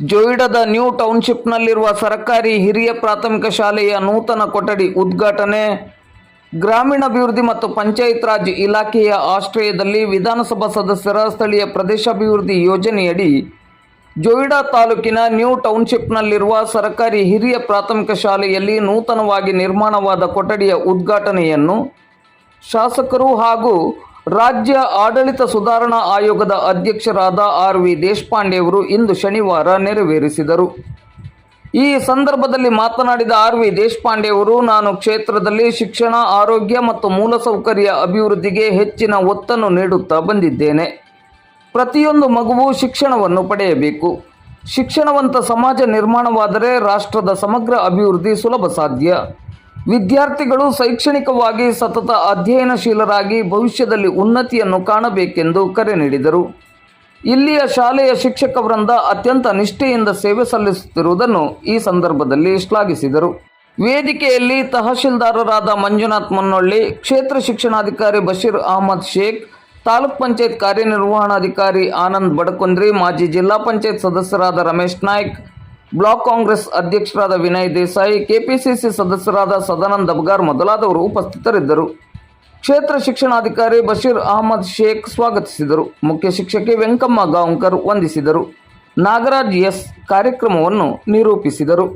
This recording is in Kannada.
ಜೋಯಿಡದ ನ್ಯೂ ಟೌನ್ಶಿಪ್ನಲ್ಲಿರುವ ಸರ್ಕಾರಿ ಹಿರಿಯ ಪ್ರಾಥಮಿಕ ಶಾಲೆಯ ನೂತನ ಕೊಠಡಿ ಉದ್ಘಾಟನೆ. ಗ್ರಾಮೀಣಾಭಿವೃದ್ಧಿ ಮತ್ತು ಪಂಚಾಯತ್ ರಾಜ್ ಇಲಾಖೆಯ ಆಶ್ರಯದಲ್ಲಿ ವಿಧಾನಸಭಾ ಸದಸ್ಯರ ಸ್ಥಳೀಯ ಪ್ರದೇಶಾಭಿವೃದ್ಧಿ ಯೋಜನೆಯಡಿ ಜೋಯಿಡಾ ತಾಲೂಕಿನ ನ್ಯೂ ಟೌನ್ಶಿಪ್ನಲ್ಲಿರುವ ಸರ್ಕಾರಿ ಹಿರಿಯ ಪ್ರಾಥಮಿಕ ಶಾಲೆಯಲ್ಲಿ ನೂತನವಾಗಿ ನಿರ್ಮಾಣವಾದ ಕೊಠಡಿಯ ಉದ್ಘಾಟನೆಯನ್ನು ಶಾಸಕರು ಹಾಗೂ ರಾಜ್ಯ ಆಡಳಿತ ಸುಧಾರಣಾ ಆಯೋಗದ ಅಧ್ಯಕ್ಷರಾದ ಆರ್ ವಿ ದೇಶಪಾಂಡೆ ಅವರು ಇಂದು ಶನಿವಾರ ನೆರವೇರಿಸಿದರು. ಈ ಸಂದರ್ಭದಲ್ಲಿ ಮಾತನಾಡಿದ ಆರ್ ವಿ ದೇಶಪಾಂಡೆ ಅವರು ನಾನು ಕ್ಷೇತ್ರದಲ್ಲಿ ಶಿಕ್ಷಣ, ಆರೋಗ್ಯ ಮತ್ತು ಮೂಲಸೌಕರ್ಯ ಅಭಿವೃದ್ಧಿಗೆ ಹೆಚ್ಚಿನ ಒತ್ತನ್ನು ನೀಡುತ್ತಾ ಬಂದಿದ್ದೇನೆ. ಪ್ರತಿಯೊಂದು ಮಗುವು ಶಿಕ್ಷಣವನ್ನು ಪಡೆಯಬೇಕು. ಶಿಕ್ಷಣವಂತ ಸಮಾಜ ನಿರ್ಮಾಣವಾದರೆ ರಾಷ್ಟ್ರದ ಸಮಗ್ರ ಅಭಿವೃದ್ಧಿ ಸುಲಭ ಸಾಧ್ಯ. ವಿದ್ಯಾರ್ಥಿಗಳು ಶೈಕ್ಷಣಿಕವಾಗಿ ಸತತ ಅಧ್ಯಯನಶೀಲರಾಗಿ ಭವಿಷ್ಯದಲ್ಲಿ ಉನ್ನತಿಯನ್ನು ಕಾಣಬೇಕೆಂದು ಕರೆ ನೀಡಿದರು. ಇಲ್ಲಿಯ ಶಾಲೆಯ ಶಿಕ್ಷಕ ವೃಂದ ಅತ್ಯಂತ ನಿಷ್ಠೆಯಿಂದ ಸೇವೆ ಸಲ್ಲಿಸುತ್ತಿರುವುದನ್ನು ಈ ಸಂದರ್ಭದಲ್ಲಿ ಶ್ಲಾಘಿಸಿದರು. ವೇದಿಕೆಯಲ್ಲಿ ತಹಶೀಲ್ದಾರರಾದ ಮಂಜುನಾಥ್ ಮುನ್ನೊಳ್ಳಿ, ಕ್ಷೇತ್ರ ಶಿಕ್ಷಣಾಧಿಕಾರಿ ಬಶೀರ್ ಅಹಮದ್ ಶೇಖ್, ತಾಲೂಕ್ ಪಂಚಾಯತ್ ಕಾರ್ಯನಿರ್ವಹಣಾಧಿಕಾರಿ ಆನಂದ್ ಬಡಕುಂದ್ರಿ, ಮಾಜಿ ಜಿಲ್ಲಾ ಪಂಚಾಯತ್ ಸದಸ್ಯರಾದ ರಮೇಶ್ ನಾಯ್ಕ್ ಬ್ಲಾಕ್ ಕಾಂಗ್ರೆಸ್ ಅಧ್ಯಕ್ಷರಾದ ವಿನಯ್ ದೇಸಾಯಿ, ಕೆಪಿಸಿಸಿ ಸದಸ್ಯರಾದ ಸದಾನಂದ ಅಬ್ಗಾರ್ ಮೊದಲಾದವರು ಉಪಸ್ಥಿತರಿದ್ದರು. ಕ್ಷೇತ್ರ ಶಿಕ್ಷಣಾಧಿಕಾರಿ ಬಶೀರ್ ಅಹಮದ್ ಶೇಖ್ ಸ್ವಾಗತಿಸಿದರು. ಮುಖ್ಯ ಶಿಕ್ಷಕಿ ವೆಂಕಮ್ಮ ಗಾಂವ್ಕರ್ ವಂದಿಸಿದರು. ನಾಗರಾಜ್ ಎಸ್ ಕಾರ್ಯಕ್ರಮವನ್ನು ನಿರೂಪಿಸಿದರು.